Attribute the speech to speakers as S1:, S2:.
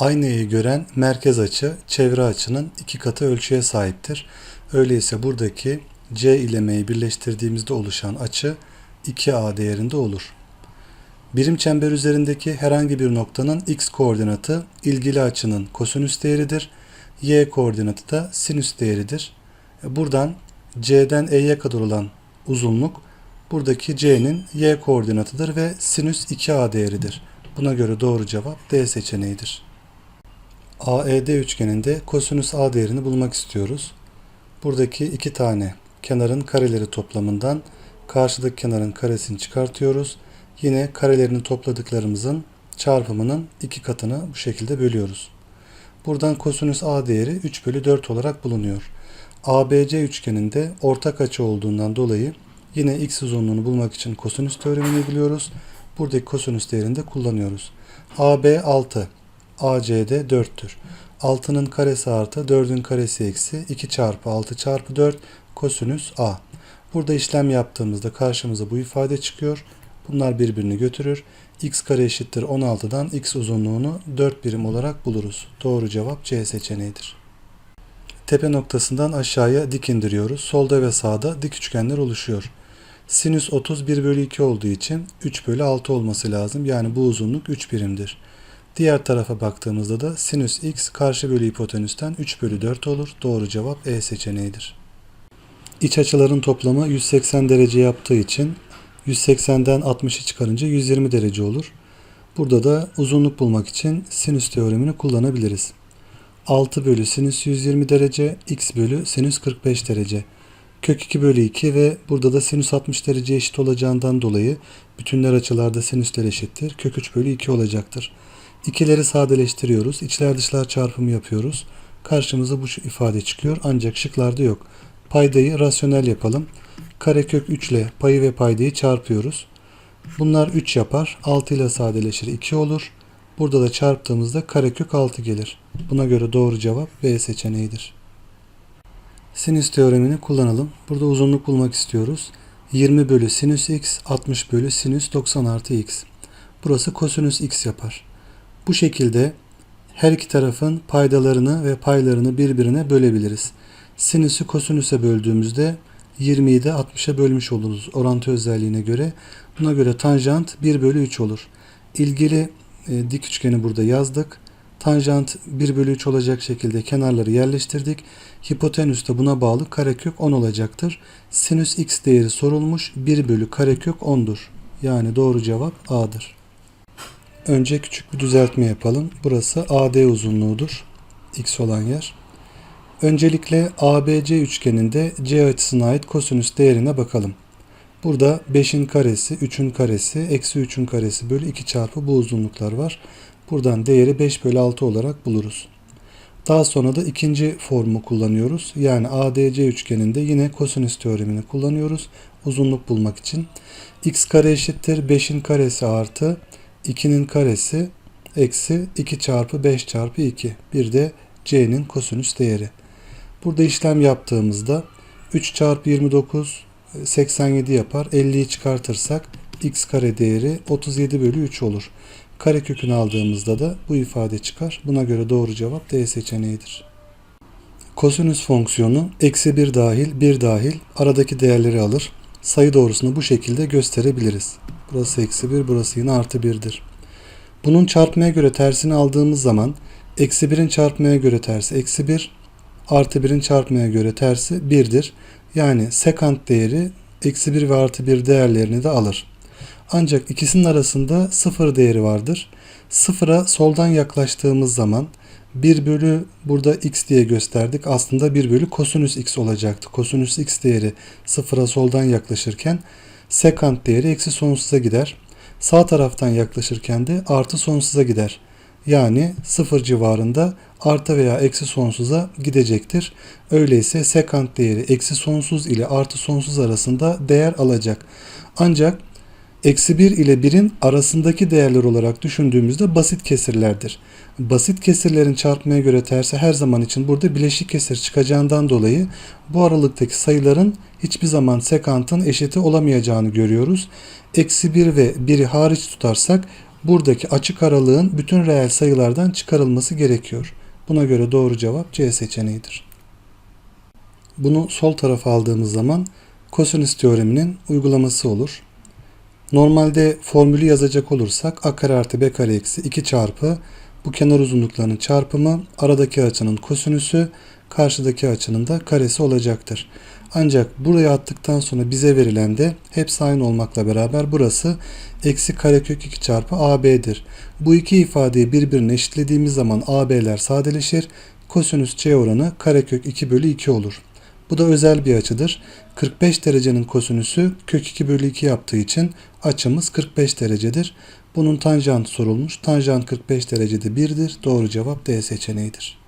S1: Aynayı gören merkez açı çevre açının iki katı ölçüye sahiptir. Öyleyse buradaki C ile M'yi birleştirdiğimizde oluşan açı 2A değerinde olur. Birim çember üzerindeki herhangi bir noktanın x koordinatı ilgili açının kosinüs değeridir. Y koordinatı da sinüs değeridir. Buradan C'den E'ye kadar olan uzunluk buradaki C'nin Y koordinatıdır ve sinüs 2A değeridir. Buna göre doğru cevap D seçeneğidir. AED üçgeninde kosinüs A değerini bulmak istiyoruz. Buradaki iki tane kenarın kareleri toplamından karşıdaki kenarın karesini çıkartıyoruz. Yine karelerini topladıklarımızın çarpımının iki katını bu şekilde bölüyoruz. Buradan kosinüs A değeri 3 bölü 4 olarak bulunuyor. ABC üçgeninde ortak açı olduğundan dolayı yine x uzunluğunu bulmak için kosinüs teoremini uyguluyoruz. Buradaki kosinüs değerini de kullanıyoruz. AB 6, ACD 4'tür. 6'nın karesi artı 4'ün karesi eksi 2 çarpı 6 çarpı 4 kosinüs A. Burada işlem yaptığımızda karşımıza bu ifade çıkıyor. Bunlar birbirini götürür. x kare eşittir 16'dan x uzunluğunu 4 birim olarak buluruz. Doğru cevap C seçeneğidir. Tepe noktasından aşağıya dik indiriyoruz. Solda ve sağda dik üçgenler oluşuyor. Sinüs 30 1 bölü 2 olduğu için 3 bölü 6 olması lazım. Yani bu uzunluk 3 birimdir. Diğer tarafa baktığımızda da sinüs x karşı bölü hipotenüsten 3 bölü 4 olur. Doğru cevap E seçeneğidir. İç açıların toplamı 180 derece yaptığı için 180'den 60'ı çıkarınca 120 derece olur. Burada da uzunluk bulmak için sinüs teoremini kullanabiliriz. 6 bölü sinüs 120 derece, x bölü sinüs 45 derece. Kök 2 bölü 2 ve burada da sinüs 60 derece eşit olacağından dolayı bütünler açılarda sinüsler eşittir. Kök 3 bölü 2 olacaktır. İkileri sadeleştiriyoruz. İçler dışlar çarpımı yapıyoruz. Karşımıza bu ifade çıkıyor ancak şıklarda yok. Paydayı rasyonel yapalım. Karekök 3 ile payı ve paydayı çarpıyoruz. Bunlar 3 yapar. 6 ile sadeleşir 2 olur. Burada da çarptığımızda karekök 6 gelir. Buna göre doğru cevap B seçeneğidir. Sinüs teoremini kullanalım. Burada uzunluk bulmak istiyoruz. 20 bölü sinüs x 60 bölü sinüs 90 artı x. Burası kosinüs x yapar. Bu şekilde her iki tarafın paydalarını ve paylarını birbirine bölebiliriz. Sinüsü kosinüse böldüğümüzde 20'yi de 60'a bölmüş oluruz orantı özelliğine göre. Buna göre tanjant 1 bölü 3 olur. İlgili e, dik üçgeni burada yazdık. Tanjant 1 bölü 3 olacak şekilde kenarları yerleştirdik. Hipotenüs de buna bağlı karekök 10 olacaktır. Sinüs x değeri sorulmuş 1 bölü karekök 10'dur. Yani doğru cevap A'dır. Önce küçük bir düzeltme yapalım. Burası AD uzunluğudur. X olan yer. Öncelikle ABC üçgeninde C açısına ait kosinüs değerine bakalım. Burada 5'in karesi, 3'ün karesi, eksi 3'ün karesi bölü 2 çarpı bu uzunluklar var. Buradan değeri 5 bölü 6 olarak buluruz. Daha sonra da ikinci formu kullanıyoruz. Yani ADC üçgeninde yine kosinüs teoremini kullanıyoruz. Uzunluk bulmak için. x kare eşittir 5'in karesi artı 2'nin karesi eksi 2 çarpı 5 çarpı 2. Bir de c'nin kosinüs değeri. Burada işlem yaptığımızda 3 çarpı 29 87 yapar. 50'yi çıkartırsak x kare değeri 37 bölü 3 olur. Karekökünü aldığımızda da bu ifade çıkar. Buna göre doğru cevap D seçeneğidir. Kosinüs fonksiyonu eksi 1 dahil 1 dahil aradaki değerleri alır. Sayı doğrusunu bu şekilde gösterebiliriz. Burası eksi 1 burası yine artı 1'dir. Bunun çarpmaya göre tersini aldığımız zaman eksi 1'in çarpmaya göre tersi eksi 1 artı 1'in çarpmaya göre tersi 1'dir. Yani sekant değeri eksi 1 ve artı 1 değerlerini de alır. Ancak ikisinin arasında sıfır değeri vardır. Sıfıra soldan yaklaştığımız zaman 1 bölü burada x diye gösterdik. Aslında 1 bölü kosinüs x olacaktı. Kosinüs x değeri sıfıra soldan yaklaşırken sekant değeri eksi sonsuza gider. Sağ taraftan yaklaşırken de artı sonsuza gider. Yani sıfır civarında artı veya eksi sonsuza gidecektir. Öyleyse sekant değeri eksi sonsuz ile artı sonsuz arasında değer alacak. Ancak Eksi 1 ile 1'in arasındaki değerler olarak düşündüğümüzde basit kesirlerdir. Basit kesirlerin çarpmaya göre tersi her zaman için burada bileşik kesir çıkacağından dolayı bu aralıktaki sayıların hiçbir zaman sekantın eşiti olamayacağını görüyoruz. Eksi 1 ve 1'i hariç tutarsak buradaki açık aralığın bütün reel sayılardan çıkarılması gerekiyor. Buna göre doğru cevap C seçeneğidir. Bunu sol tarafa aldığımız zaman kosinüs teoreminin uygulaması olur. Normalde formülü yazacak olursak a kare artı b kare eksi 2 çarpı bu kenar uzunluklarının çarpımı aradaki açının kosinüsü karşıdaki açının da karesi olacaktır. Ancak buraya attıktan sonra bize verilen de hepsi aynı olmakla beraber burası eksi karekök 2 çarpı AB'dir. Bu iki ifadeyi birbirine eşitlediğimiz zaman AB'ler sadeleşir. Kosinüs C oranı karekök 2 bölü 2 olur. Bu da özel bir açıdır. 45 derecenin kosinüsü kök 2 bölü 2 yaptığı için açımız 45 derecedir. Bunun tanjantı sorulmuş. Tanjant 45 derecede 1'dir. Doğru cevap D seçeneğidir.